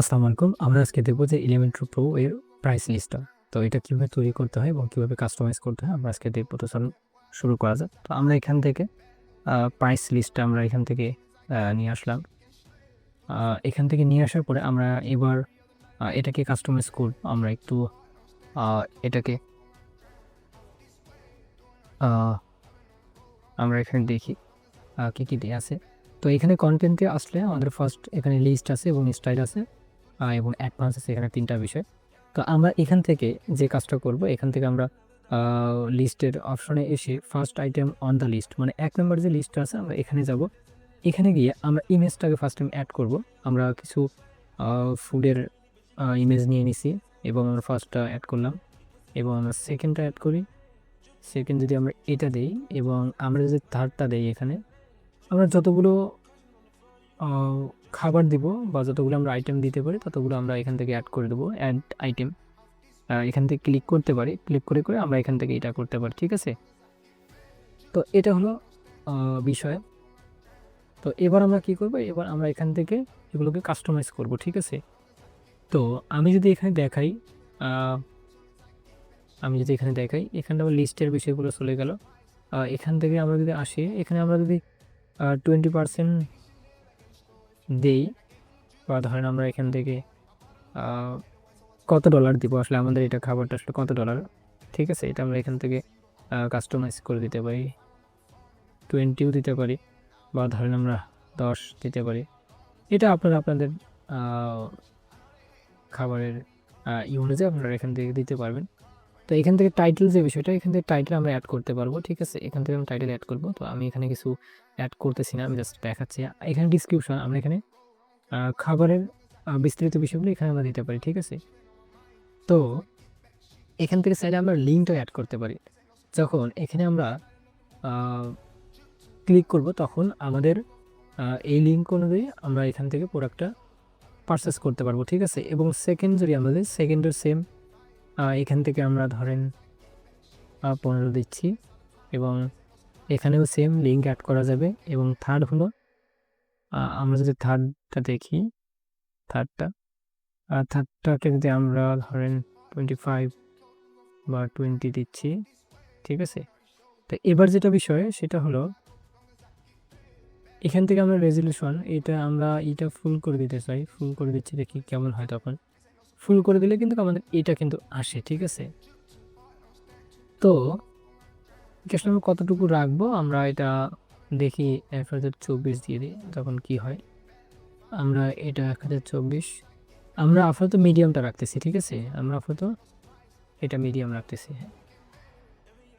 আসসালামু আলাইকুম। আমরা আজকে দেখব যে ইলেভেন টু প্রো এর প্রাইস লিস্টটা তো এটা কীভাবে তৈরি করতে হয় এবং কীভাবে কাস্টমাইজ করতে হয় আমরা আজকে দেখব। তো চলুন, শুরু করা যাক। তো আমরা এখান থেকে প্রাইস লিস্টটা আমরা এখান থেকে নিয়ে আসলাম। এখান থেকে নিয়ে আসার পরে আমরা এবার এটাকে কাস্টমাইজ করব আমরা একটু এটাকে আমরা এখানে দেখি কী কী দিয়ে আছে। তো এখানে কন্টেন্টে আসলে আমাদের ফার্স্ট এখানে লিস্ট আছে এবং স্টাইল আছে। এবং অ্যাডভান্স আছে এখানে তিনটা বিষয়। তো আমরা এখান থেকে যে কাজটা করব, এখান থেকে আমরা লিস্টের অপশনে এসে first item on the list মানে এক নম্বর যে লিস্টটা আছে, আমরা এখানে যাব। এখানে গিয়ে আমরা ইমেজটাকে ফার্স্ট টাইম অ্যাড করব। আমরা কিছু ফুডের ইমেজ নিয়ে নিছি এবং আমরা ফার্স্টটা অ্যাড করলাম। এবং আমরা সেকেন্ডটা অ্যাড করি। সেকেন্ড যদি আমরা এটা দেই এবং আমরা যদি থার্ডটা দেই এখানে, আমরা যতগুলো খাবার দিব বা যতগুলো আমরা আইটেম দিতে পারি, ততগুলো আমরা এখান থেকে অ্যাড করে দেবো অ্যাড আইটেম এখান থেকে ক্লিক করতে পারি ক্লিক করে করে আমরা এখান থেকে এটা করতে পারি, ঠিক আছে? তো এটা হলো বিষয়। তো এবার আমরা কি করব? এবার আমরা এখান থেকে এগুলোকে কাস্টমাইজ করব, ঠিক আছে? তো আমি যদি এখানে দেখাই আমি যদি এখানে দেখাই, এখানে আমার লিস্টের বিষয়গুলো চলে গেল। এখান থেকে আমরা যদি আসি, এখানে আমরা যদি টোয়েন্টি পার্সেন্ট দেই। বা ধরেন আমরা এখান থেকে কত ডলার দিব? আসলে আমাদের এটা খাবারটা আসলে কত ডলার ঠিক আছে, এটা আমরা এখান থেকে কাস্টমাইজ করে দিতে পারি। টোয়েন্টিও দিতে পারি, বা ধরেন আমরা দশ দিতে পারি। এটা আপনারা আপনাদের খাবারের ই অনুযায়ী আপনারা এখান থেকে দিতে পারবেন। তো এখান থেকে টাইটেল যে বিষয়টা, এখান থেকে টাইটেল আমরা অ্যাড করতে পারব, ঠিক আছে? এখান থেকে আমি টাইটেল অ্যাড করব। তো আমি এখানে কিছু অ্যাড করতেছি না, আমি জাস্ট দেখাচ্ছি। এখানে ডিসক্রিপশন আমরা এখানে খাবারের বিস্তারিত বিষয়গুলো এখানে আমরা দিতে পারি, ঠিক আছে? তো এখান থেকে চাইলে আমরা লিঙ্কটা অ্যাড করতে পারি। যখন এখানে আমরা ক্লিক করব, তখন আমাদের এই লিঙ্ক অনুযায়ী আমরা এখান থেকে প্রোডাক্টটা পারচেস করতে পারব, ঠিক আছে? এবং সেকেন্ড যদি আমাদের সেকেন্ডের সেম এখান থেকে আমরা ধরেন পনেরো দিচ্ছি এবং এখানেও সেম লিঙ্ক অ্যাড করা যাবে এবং থার্ড হলো আমরা যদি থার্ডটা দেখি থার্ডটা থার্ডটাকে যদি আমরা ধরেন টোয়েন্টি ফাইভ বা টোয়েন্টি দিচ্ছি, ঠিক আছে? তো এবার যেটা বিষয়, সেটা হলো, এখান থেকে আমরা রেজলিউশন এটা আমরা, এটা ফুল করে দিতে চাই ফুল করে দিচ্ছি দেখি কেমন হয় তখন। ফুল করে দিলে কিন্তু আমাদের এটা কিন্তু আসে, ঠিক আছে? তো আসলে আমরা কতটুকু রাখব আমরা এটা দেখি এক হাজার চব্বিশ দিয়ে দিই, তখন কি হয়? আমরা এটা এক হাজার চব্বিশ, আমরা আপাতত মিডিয়ামটা রাখতেছি, ঠিক আছে? আমরা আপাতত এটা মিডিয়াম রাখতেছি। হ্যাঁ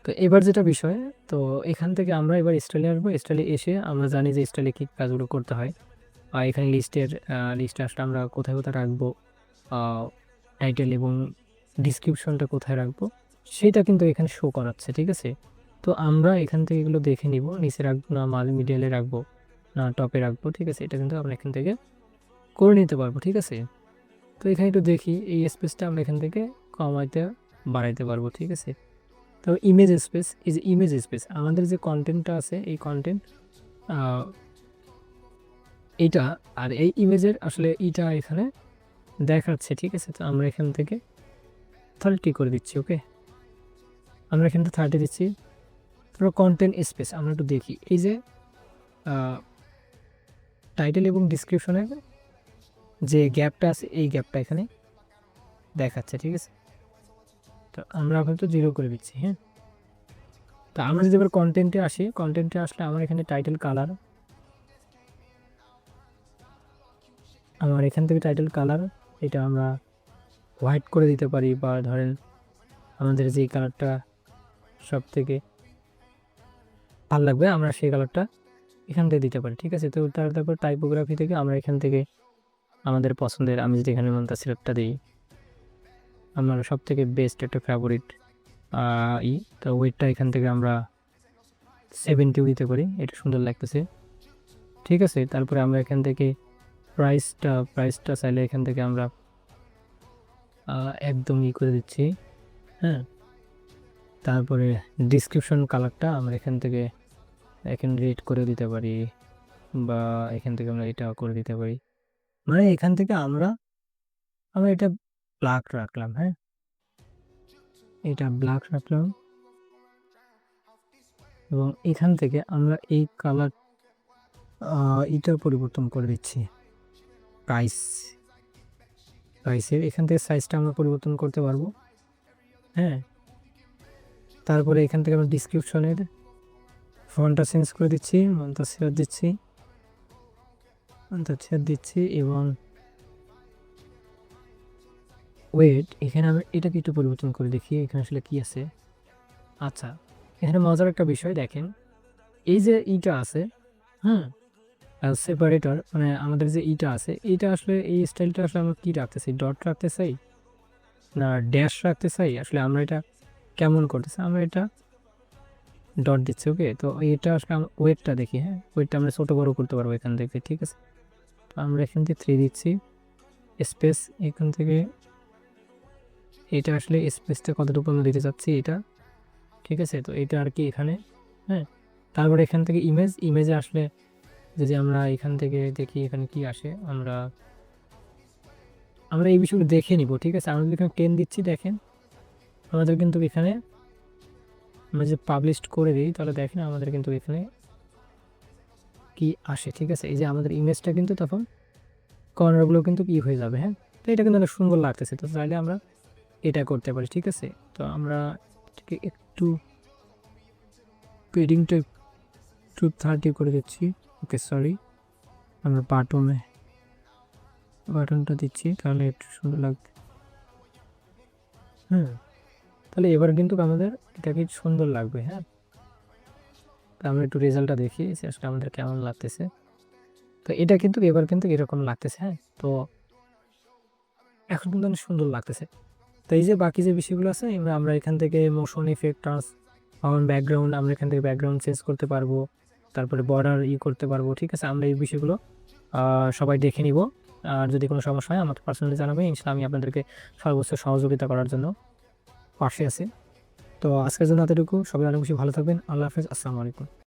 তো এবার যেটা বিষয়, তো এখান থেকে আমরা এবার স্টাইলে আসব। স্টাইলে এসে আমরা জানি যে স্টাইলে কী কাজগুলো করতে হয়। আর এখানে লিস্টের লিস্টে আসলে আমরা কোথায় কোথায় রাখব টাইটেল এবং ডিসক্রিপশনটা কোথায় রাখব, সেটা কিন্তু এখানে শো করাচ্ছে, ঠিক আছে? তো আমরা এখান থেকে এগুলো দেখে নিব, নিচে রাখব না মাল মিডিয়ালে রাখব না টপে রাখব, ঠিক আছে? এটা কিন্তু আমরা এখান থেকে করে নিতে পারব, ঠিক আছে? তো এখানে একটু দেখি, এই স্পেসটা আমরা এখান থেকে কমাইতে, বাড়াইতে পারব, ঠিক আছে? তো image space is image space আমাদের যে কন্টেন্টটা আছে, এই কন্টেন্ট এইটা, আর এই ইমেজের আসলে এইটা এখানে দেখাচ্ছে, ঠিক আছে? তো আমরা এখান থেকে থার্টি করে দিচ্ছি ওকে আমরা এখান থেকে থার্টি দিচ্ছি তারপর কন্টেন্ট স্পেস আমরা একটু দেখি। এই যে টাইটেল এবং ডিসক্রিপশনের যে গ্যাপটা আছে, এই গ্যাপটা এখানে দেখাচ্ছে, ঠিক আছে? তো আমরা আপাতত জিরো করে দিচ্ছি হ্যাঁ? তা আমরা যদি এবার কন্টেন্টে আসি কন্টেন্টে আসলে আমার এখানে টাইটেল কালার আমার এখান থেকে টাইটেল কালার এটা আমরা হোয়াইট করে দিতে পারি বা ধরেন আমাদের যেই কালারটা সব থেকে ভালো লাগবে, আমরা সেই কালারটা এখান থেকে দিতে পারি, ঠিক আছে? তো তার তারপর টাইপোগ্রাফি থেকে আমরা এখান থেকে আমাদের পছন্দের, আমি যদি এখানে মনটা সিলেক্টটা দিই, আমার সব থেকে বেস্ট একটা ফেভারিট ই, তো ওয়েটটা এখান থেকে আমরা সেভেন্টিও দিতে পারি, এটা সুন্দর লাগতেছে, ঠিক আছে? তারপরে আমরা এখান থেকে প্রাইসটা প্রাইসটা চাইলে এখান থেকে আমরা একদম ই করে দিচ্ছি হ্যাঁ। তারপরে ডিসক্রিপশন কালারটা আমরা এখান থেকে, এখানে রেড করে দিতে পারি বা এখান থেকে আমরা এটা করে দিতে পারি। মানে এখান থেকে আমরা আমরা এটা ব্ল্যাক রাখলাম হ্যাঁ। এটা ব্ল্যাক রাখলাম। এবং এখান থেকে আমরা এই কালার এটা পরিবর্তন করে দিচ্ছি। প্রাইস প্রাইসের এখান থেকে সাইজটা আমরা পরিবর্তন করতে পারব। হ্যাঁ। তারপরে এখান থেকে আমরা ডিসক্রিপশনের ফোনটা চেঞ্জ করে দিচ্ছি শেয়ার দিচ্ছি। শেয়ার দিচ্ছি এবং ওয়েট এখানে আমি এটাকে একটু পরিবর্তন করে দেখি, এখানে আসলে কি আছে? আচ্ছা এখানে মজার একটা বিষয় দেখেন। এই যে ইটা আছে হ্যাঁ সেপারেটর মানে আমাদের যে ইটা আছে এইটা আসলে এই স্টাইলটা আসলে আমরা কী রাখতে চাই ডট রাখতে চাই না ড্যাশ রাখতে চাই আসলে আমরা এটা কেমন করতে চাই আমরা এটা ডট দিচ্ছি ওকে তো এটা আসলে আমরা ওয়েটটা দেখি হ্যাঁ? ওয়েটটা আমরা ছোটো বড়ো করতে পারব এখান থেকে, ঠিক আছে? তো আমরা এখান থেকে থ্রি দিচ্ছি। স্পেস এখান থেকে এটা আসলে স্পেসটা কতটুকু আমরা দিতে চাচ্ছি এটা, ঠিক আছে? তো এটা আর কি এখানে হ্যাঁ? তারপরে এখান থেকে ইমেজ ইমেজে আসলে যদি আমরা এখান থেকে দেখি এখানে কি আসে, আমরা আমরা এই বিষয়গুলো দেখে নিব, ঠিক আছে? আমরা যদি এখানে টেন দিচ্ছি, দেখেন। আমাদের কিন্তু এখানে, আমরা যে পাবলিশ করে দিই, তাহলে দেখেন আমাদের কিন্তু এখানে কি আসে, ঠিক আছে? এই যে আমাদের ইমেজটা কিন্তু তখন কর্নারগুলো কিন্তু কি হয়ে যাবে হ্যাঁ? তো এটা কিন্তু অনেক সুন্দর লাগতেছে, তো চাইলে আমরা এটা করতে পারি, ঠিক আছে? তো আমরা একটু পেডিংটা একটু থার্টি করে দিচ্ছি। ওকে সরি আমরা বাটনে বাটনটা দিচ্ছি, তাহলে একটু সুন্দর লাগবে হুম তাহলে এবার কিন্তু আমাদের এটাকে সুন্দর লাগবে হ্যাঁ? আমরা একটু রেজাল্টটা দেখি আসলে আমাদের কেমন লাগতেছে। তো এটা কিন্তু, এবার কিন্তু এরকম লাগতেছে হ্যাঁ? তো এখন কিন্তু অনেক সুন্দর লাগতেছে। তো এই যে বাকি যে বিষয়গুলো আছে আমরা এখান থেকে মোশন ইফেক্ট ট্রান্স ব্যাকগ্রাউন্ড আমরা এখান থেকে ব্যাকগ্রাউন্ড চেঞ্জ করতে পারব। তারপরে বর্ডার ই করতে পারব, ঠিক আছে? আমরা এই বিষয়গুলো সবাই দেখে নিব। আর যদি কোনো সমস্যা হয়, আমাকে পার্সোনালি জানাবে। ইনশাল্লাহ আমি আপনাদেরকে সর্বোচ্চ সহযোগিতা করার জন্য পাশে আছি। তো আজকের জন্য এতটুকু। সবাই অনেক বেশি ভালো থাকবেন। আল্লাহ হাফিজ। আসসালামু আলাইকুম।